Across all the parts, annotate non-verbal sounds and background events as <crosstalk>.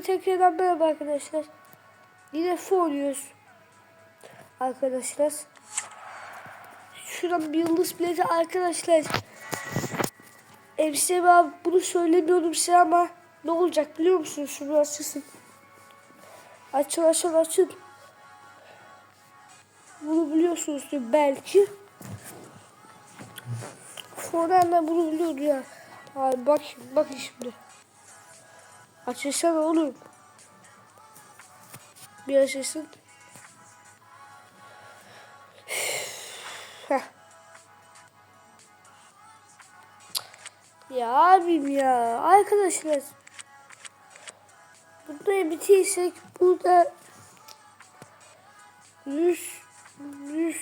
Tekrardan merhaba arkadaşlar. Yine oynuyoruz. Arkadaşlar. Şuradan bir yıldız bileti arkadaşlar. Emsem abi bunu söylemiyordum size ama ne olacak biliyor musunuz? Şunu açılsın. Açıl açıl açıl. Bunu biliyorsunuzdur belki. Sonra da bunu biliyordu ya. Abi bak bakın şimdi. Açılsana oğlum. Bir açılsın. Ya abim ya. Arkadaşlar. Burada bitirsek burada 100 100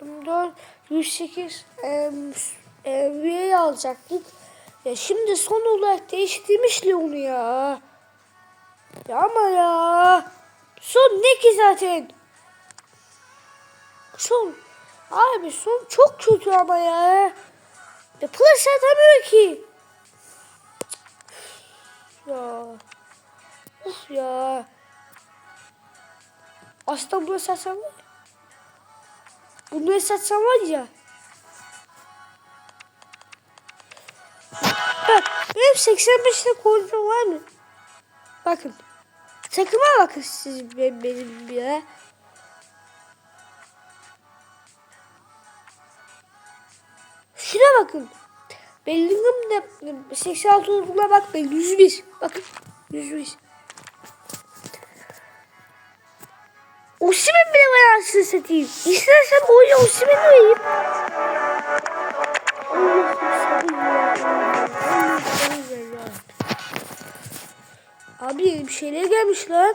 4 108 em, em, üyeyi alacaktık. Ya şimdi son olarak değiştirmişler onu ya. Ya ama ya. Son ne ki zaten? Son. Abi son çok kötü ama ya. Ya plus atamıyor ki. Ya. Uf ya. Aslında bunu satsam var. Bunu satsam var ya. 85'te koydum var mı? Bakın. Takıma bakın siz benim, benim ya. Şuna bakın. Bellingham'da 86 olduğuna bakmayın. 101. Bakın. 101. Osimhen bile var anasını satayım. İstersen oyuna Osimhen'i vereyim. Abi bir şeyler gelmiş lan.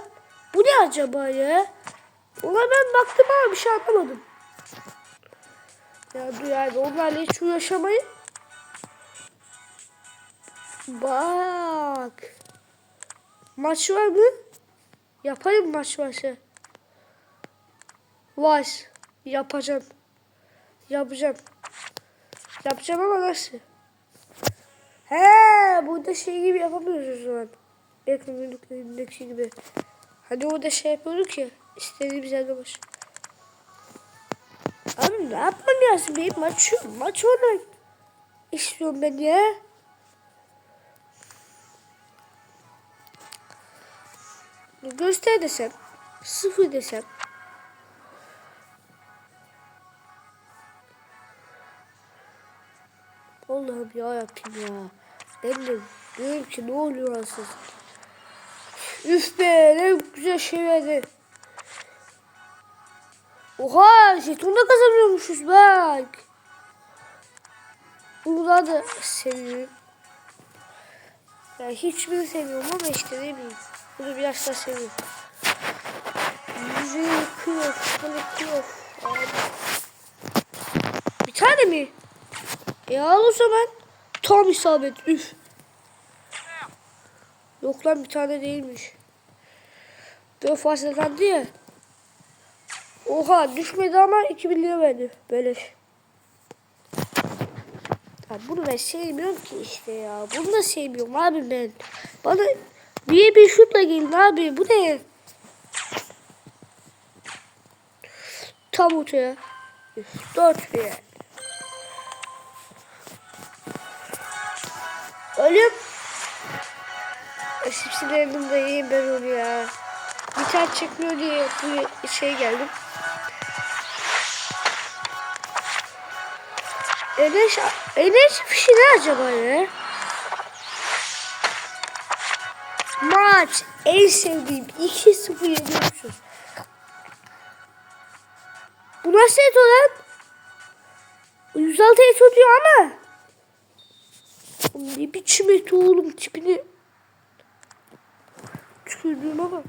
Bu ne acaba ya? Ona ben baktım ama bir şey anlamadım. Ya dur yani onlarla hiç uğraşamayın. Bak. Maç var mı? Yapayım maç maçı. Var. Yapacağım. Yapacağım. Yapacağım ama nasıl? He, burada şey gibi yapamıyoruz o zaman. Ekran günlüklerindeki gibi. Hani orada şey yapıyorduk ya. İstediğimiz yerde baş. Abi ne yapmam lazım benim maç maç olarak istiyorum ben ya. Göster desem. Sıfır desem. Allah'ım ya yapayım ya. Ben de diyorum ki ne oluyor aslında. Üf be ne güzel şey verdi. Oha jeton da kazanıyormuşuz bak. Bunu daha da seviyorum. Ya hiçbirini sevmiyorum ama işte ne bileyim. Bunu biraz daha seviyorum. Yüzüğü yıkıyor. Yıkıyor. Abi. Bir tane mi? E al o zaman. Tam isabet. Üf. Yok lan bir tane değilmiş. Böyle fazlalandı ya. Oha düşmedi ama 2000 lira verdi. Böyle. Ya bunu ben sevmiyorum ki işte ya. Bunu da sevmiyorum abi ben. Bana niye bir şutla gelin abi? Bu ne? Tam ortaya. Üf, Dört bir. Ölüm. Sipsilerim de yiyeyim ben onu ya. Tane çekmiyor diye bu şey geldim. Enes, Enes fişi ne acaba ya? Maç en sevdiğim 2-0 yeniyormuşuz. Bu nasıl et olan? 106 et oluyor ama. Ne biçim et oğlum tipini. Tükürdüğüme bak.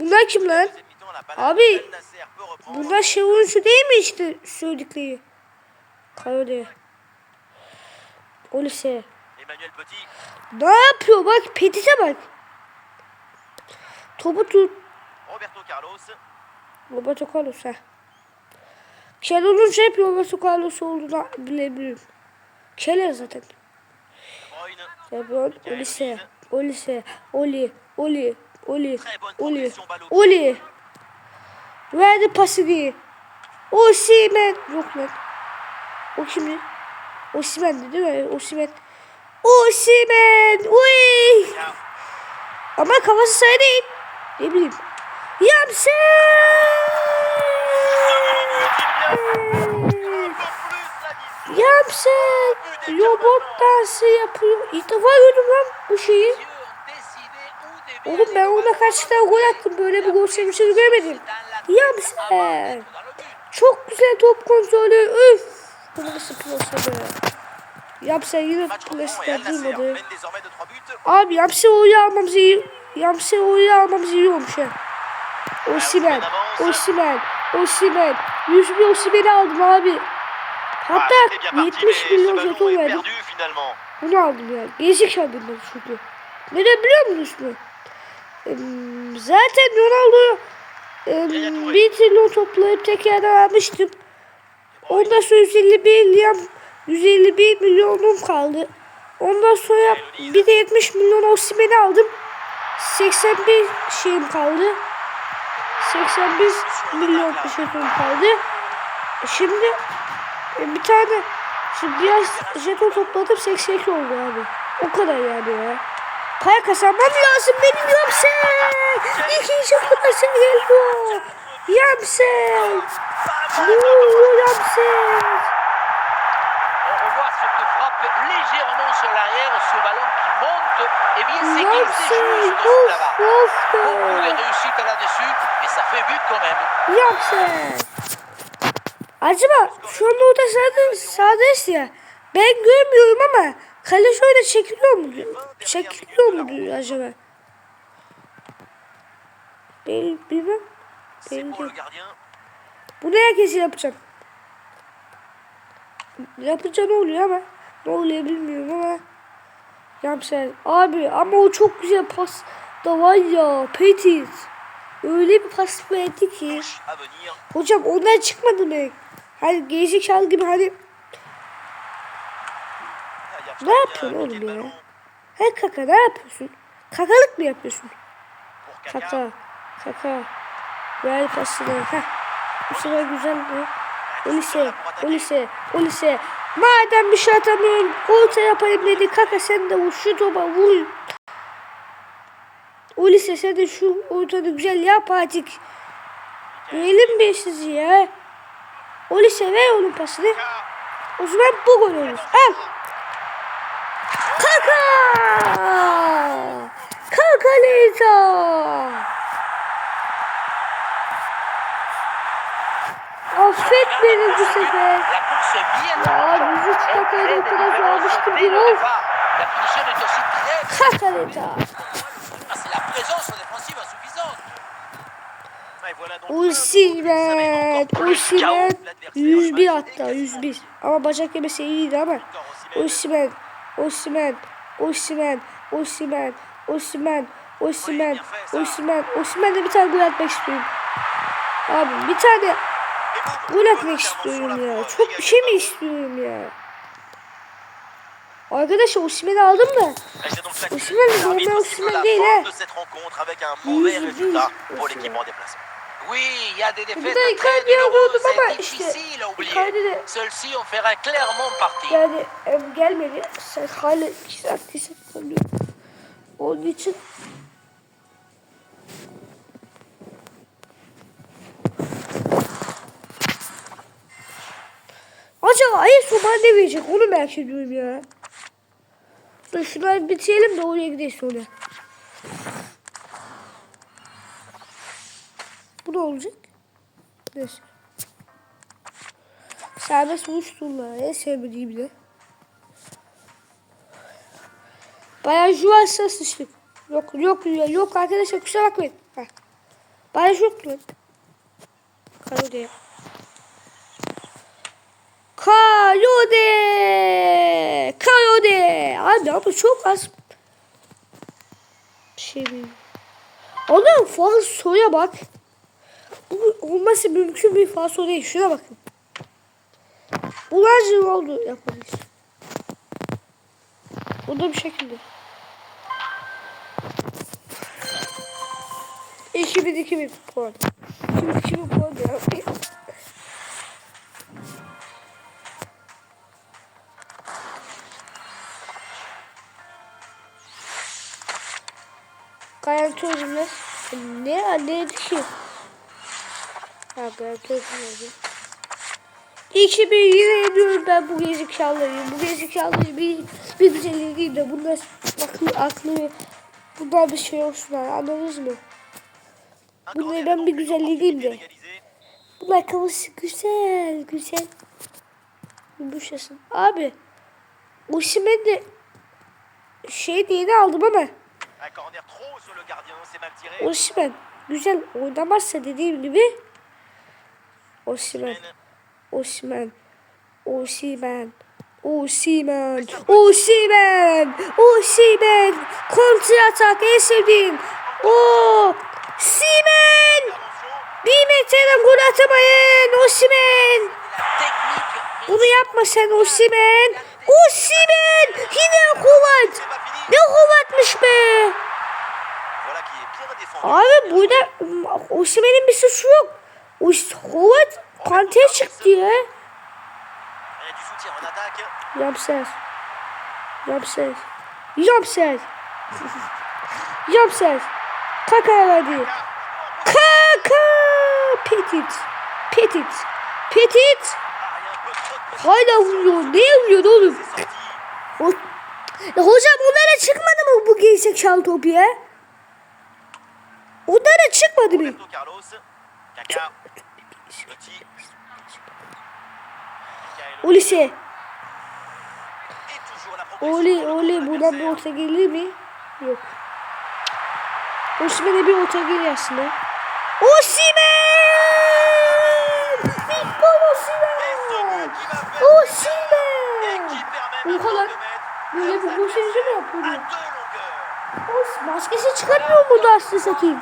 Bunlar kim lan? Abi bunlar şey oyuncu değil mi işte söyledikleri? Kayode. O lise. Ne yapıyor bak Petit'e bak. Topu tut. Roberto Carlos, Roberto Carlos ha. Kel olunca hep Roberto Carlos olduğunu bilebilirim. Keller zaten. Lebron, o lise. O lise. Oli. Oli. Oli. Oli. Oli. Verdi pasını. Osimhen. Yok lan. O kimdi? Osimhen'di değil mi? Osimhen. Osimhen. Uy. Ya, Ama kafası sayı değil. Ne bileyim. Yapsın. Yapsın. Robot dansı yapıyor. İlk defa gördüm lan bu şeyi. Oğlum ben ona kaç tane gol attım. Böyle bir gol sevinçini görmedim. Yapsın. Çok güzel top kontrolü. Üf. Bu nasıl plase be. Yapsın yine Nasser durmadı. mène désormais de 3 buts. Abi Yapsın oyu almamız iyi. Yapsın oyu almamız iyi olmuş ha. Osimen. Osimen. Osimen. 100 bin Osimen'i aldım abi. Hatta c'était bien parti, 70 mais ce milyon jeton verdim. Bunu aldım ya. Gezik şampiyonları çünkü. Neden biliyor musunuz? Em, Zaten Ronaldo bir trilyon toplayıp tekrardan almıştım. Ondan sonra 151 milyon 151 milyonum kaldı. Ondan sonra bir de 70 milyon Osimhen'i aldım. 81 şeyim kaldı. 81 milyon jeton kaldı. Şimdi e, bir tane şimdi biraz jeton topladım 82 oldu abi. O kadar yani ya. Para kazanmam lazım benim Yamsen. İkinci kupası geliyor. Ce que frappe légèrement sur l'arrière ce ballon qui monte. Eh bien, c'est glissé juste sous là-bas. Beaucoup de réussite là-dessus, mais ça fait but quand même. Yamsen. Acaba şu anda orada sağda, sağdayız ya. Ben görmüyorum ama kale şöyle çekiliyor mu? Çekiliyor mu acaba? Ben bilmem. C'est Ben pour le de- gardien. Bunu herkes yapacak. Yapınca ne oluyor ama ne oluyor bilmiyorum ama Yamsel abi ama o çok güzel pas da var ya Petit öyle bir pas verdi ki hocam onlar çıkmadı mı? Hani geyik şal gibi hani Ne yapıyorsun oğlum ya? her kaka ne yapıyorsun? Kakalık mı yapıyorsun? Kaka. Kaka ver pasını heh bu sefer güzel mi? O lise, o lise, o lise. Madem bir şey atamıyorsun, orta yapayım dedi. Kaka sen de vur şu topa vur. O lise sen de şu ortada güzel yap artık. Görelim bir sizi ya. O lise ver onun pasını. O zaman bu gol olur. Al. Kaka! Kaka Lita! Affet beni bu sefer. Ya, en yüzü Elle çıkartaydı, crée o des kadar différences almıştım dès ki, le of. départ. La finition est aussi très Kaka Lita. C'est la présence défensive insuffisante. Et voilà donc un but. Ça met Osimhen, encore plus Osimhen KO l'adversaire. 101 Match hatta est 101. Ama bacak yemesi iyiydi ama. Encore Osimhen, Osimhen, Osimhen, Osimhen, Osimhen, Osimhen, Osimhen de bir tane gol atmak istiyorum. Abi bir tane gol atmak istiyorum ya. Çok bir şey mi istiyorum ya? Arkadaşlar Osimhen'i aldım da. Siffle Osimhen la değil, mauvais Yüz Bir de Icardi'yi douloureuses ama et işte. Icardi de yani em, gelmedi. Sen hala kesin kalıyor. Onun için Acaba en son bana ne verecek onu merak ediyorum ya. Dur şunları bitirelim de oraya gidelim sonra. Ne olacak? Neyse. Serbest vuruş turları en sevmediğim de. Bayağı juvarsa sıçtık. Yok yok yok arkadaşlar kusura bakmayın. Heh. Bayağı yok lan. Kalode. Kalode. Kalode. Abi ama çok az şey değil. Onun falsoya bak. Bu olması mümkün bir falso değil. Şuna bakın. Bunlarca oldu yapabilir. Bu da bir şekilde. 2000 2000 puan. 2000 2000 puan ya. Garantörüm ne? Ne? Neydi ki? Ha garantörüm neydi? 2000 yine yeniyorum ben bu gerizekalıları. Bu gerizekalıları bir, bir güzel değil de bunlar aklı, aklı bunlar bir şey olsunlar anladınız mı? Bunlardan bir güzelliği de. Bunlar kafası güzel güzel. Yumuşasın. Abi Osimhen de şey diye de aldım ama. Osimhen güzel oynamazsa dediğim gibi Osimhen Osimhen Osimhen Osimhen Osimhen Osimhen kontra atak en sevdiğim. O Simen bir metreden gol atamayın. Technique. bunu yapma sen Osimhen Osimhen yine fini. ne Kovac'mış be. Abi burada Osimhen'in bir suçu yok. O Kovac kanteye çıktı ya. Il y a du soutien en attaque. Yapsar. Yapsar. <laughs> Yapsar. Yapsar. Kaka verdi. Kaka. Petit. Petit. Petit. Hala vuruyor. Ne vuruyor oğlum? O... Ya çıkmadı mı bu gerizekalı top ya? Onlara çıkmadı mı? Progression Oli Oli buradan bir orta gelir mi? Yok. Osimhen'e bir orta geliyor aslında. Osimhen! Victor maintenant kadar de mettre böyle bu mü adversaires yapıyor? Os maskesi çıkarmıyor mu da aslında satayım?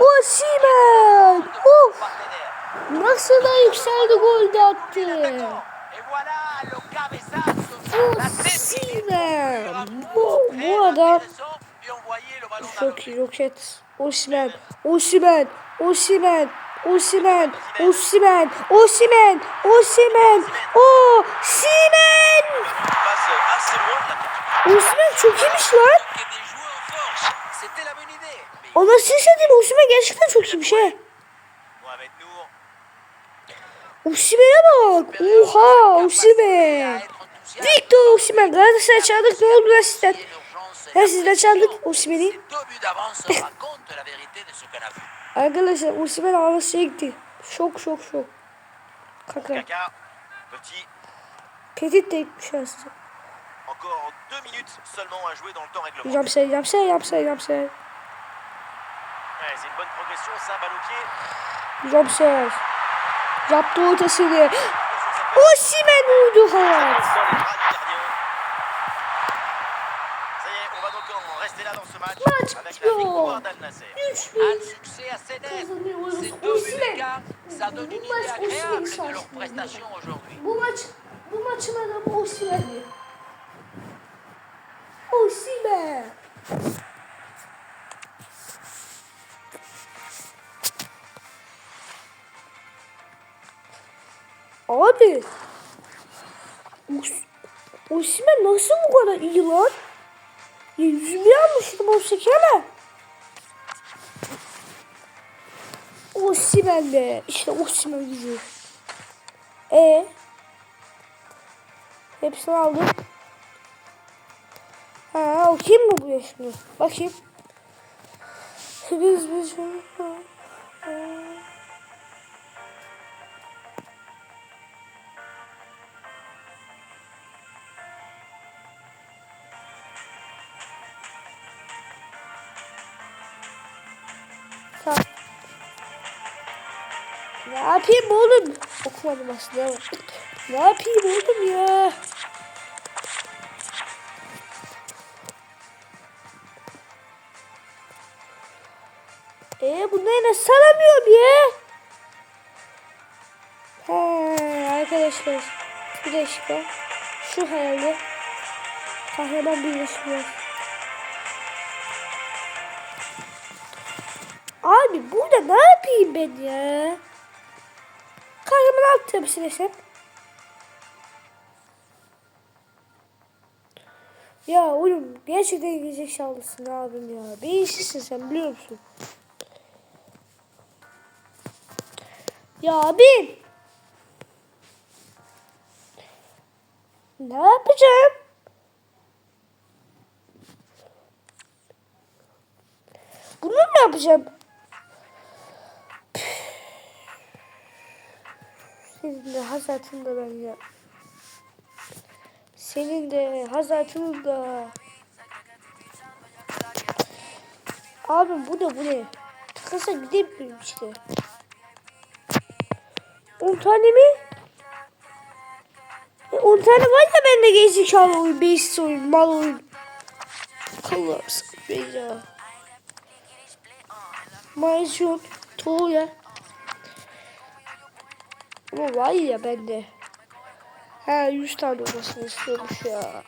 Osimhen! Of! Nasıl da yükseldi gol de attı. Osimhen! Bu, bu adam Çok iyi roket. Osimhen. Il passe assez loin de la tête. Osimhen çok iyiymiş lan. Anasını satayım Osimhen gerçekten çok he. Mohamed Nour. Osimhen'e bak. Oha Osimhen. Victor Osimhen. Galatasaray çaldık ne oldu lan sizden? Ha sizden çaldık vu. Arkadaşlar Osimhen ağlasıya gitti. Şok şok şok. Kaka. Petit. De gitmiş aslında. Encore deux minutes seulement à jouer dans le temps réglementaire. Yapsay yapsay yapsay yapsay. C'est une bonne progression, ça, balle au. J'observe. J'apprends tout tessiner. Aussi Manou de Roland. Ça y est, on va donc rester là dans ce match. Un succès à de aujourd'hui. Bon match, bon match, madame Aussi Manou. Aussi Manou. Abi. Os Osimhen nasıl bu kadar iyi lan? Ya yüzümü almıştım o şekere. Osimhen be. İşte Osimhen gücü. E Hepsini aldım. Ha, o kim bu yaşında? Bakayım. Biz biz Okumadım aslında ama. Ne yapayım oğlum ya? Ee bunları nasıl saramıyorum ya? He arkadaşlar. Bir dakika. Şu herhalde. Kahraman birleşmiyor. Abi burada ne yapayım ben ya? Kahraman alt silesem. Ya oğlum gerçekten gelecek şanlısın abim ya. Beyinsizsin sen biliyor musun? Ya abim. Ne yapacağım? Bunu mu yapacağım? Senin de hazatın da ben ya. Senin de hazatın da. Abim bu ne bu ne? Takasa gidemiyorum işte. 10 tane mi? E, 10 tane var ya bende gerizekalı oyun, beysiz oyun, mal oyun. Allah'ım sen ya. Mayısyon, Tuğya. Ama var ya bende. Ha 100 tane olmasını istiyormuş ya.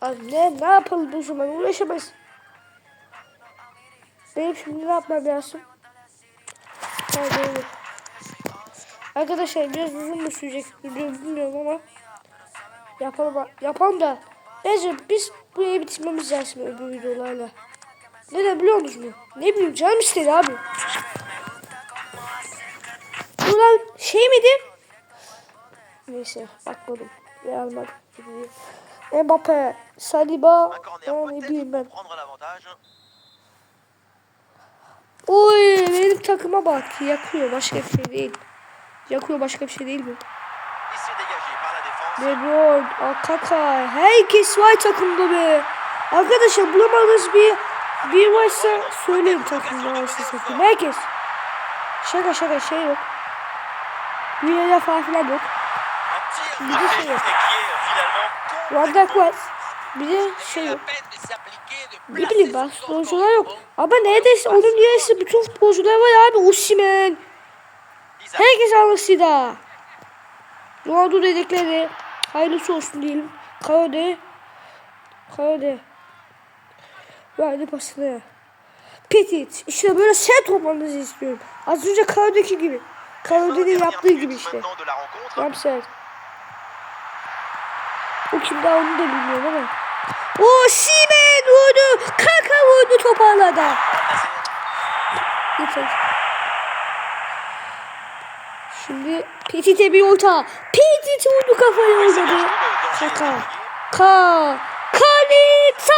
Abi ne, ne yapalım o zaman uğraşamayız. Benim şimdi ne yapmam lazım? Hadi. Arkadaşlar biraz uzun mu sürecek bilmiyorum ama yapalım, yapalım da bence biz burayı bitirmemiz lazım öbür videolarla. Neden biliyor musunuz? Ne bileyim canım istedi abi. Ulan şey miydi? Neyse bakmadım. Ne almadım. Mbappe, Saliba, ne bileyim ben. Oy benim takıma bak. Yakıyor başka bir şey değil. Yakıyor başka bir şey değil bu. De Bruyne, Akaka, herkes var takımda be. Arkadaşlar bulamadığınız bir bir varsa söyleyin takımda varsa sakın. Herkes. Şaka şaka şey yok. Bir yere falan yok. Bir de şey yok. et qui est finalement Van Dijk var. Bir de şey yok. Ne bileyim ben futbolcular yok. Ama neredeyse onun yarısı bütün futbolcular var abi. Isaac. Herkes almışsıydı. Ronaldo dedikleri. Hayırlısı olsun diyelim. Karade. Karade. Verdi pasını. Petit. İşte böyle sert olmanızı istiyorum. Az önce Karade'deki gibi. Karade'nin yaptığı gibi işte. maintenant O kim daha onu da bilmiyorum ama. O Simen vurdu. Kaka vurdu toparladı. Şimdi Petit'e bir orta. Petit vurdu kafaya oynadı. Kaka. Ka. Kalita.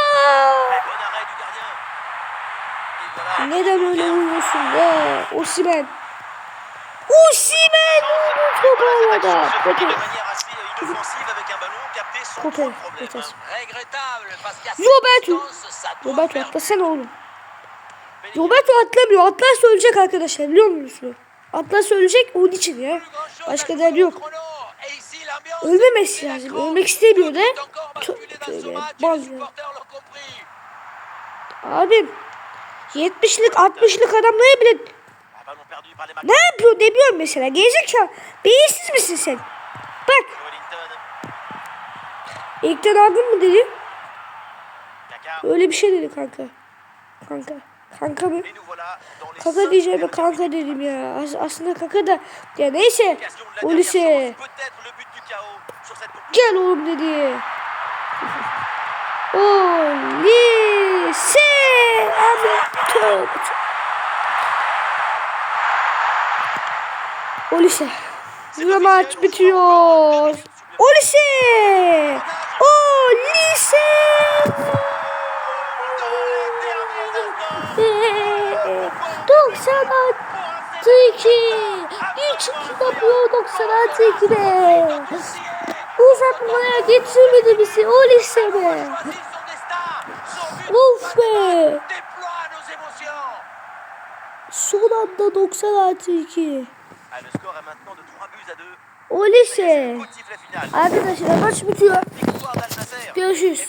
Neden öyle vuruyorsun be? Osimen. Osimen vurdu toparladı. de Parce qu'à Roberto. Roberto atlasana oğlum. Roberto atlamıyor. Atlarsa ölecek arkadaşlar biliyor musunuz? Atlarsa ölecek onun için ya. Başka derdi yok. Ölmemesi lazım. Ölmek istemiyor da. Ya. Abim 70'lik 60'lık adamlara bile ne yapıyor demiyorum mesela. Gerizekalı. Beyinsiz misin sen? Bak Wellington. İlkten aldın mı dedi. Öyle bir şey dedi kanka. Kanka. Kanka mı? Kaka diyeceğim kanka dedim ya. As- aslında kaka da ya neyse. O lise. Gel oğlum dedi. <laughs> O lise. Abi tövbe. O lise. Maç bitiyor. O lise. Lise. Dans les derniers instants. 92. 3-2 yapıyor 96-2'de. Uzatmaya getirmedi bizi o lise be. Of be. Son anda 90 artı 2. Ah, le score est maintenant de 3 buts à 2. O lise. Arkadaşlar maç bitiyor. Görüşürüz.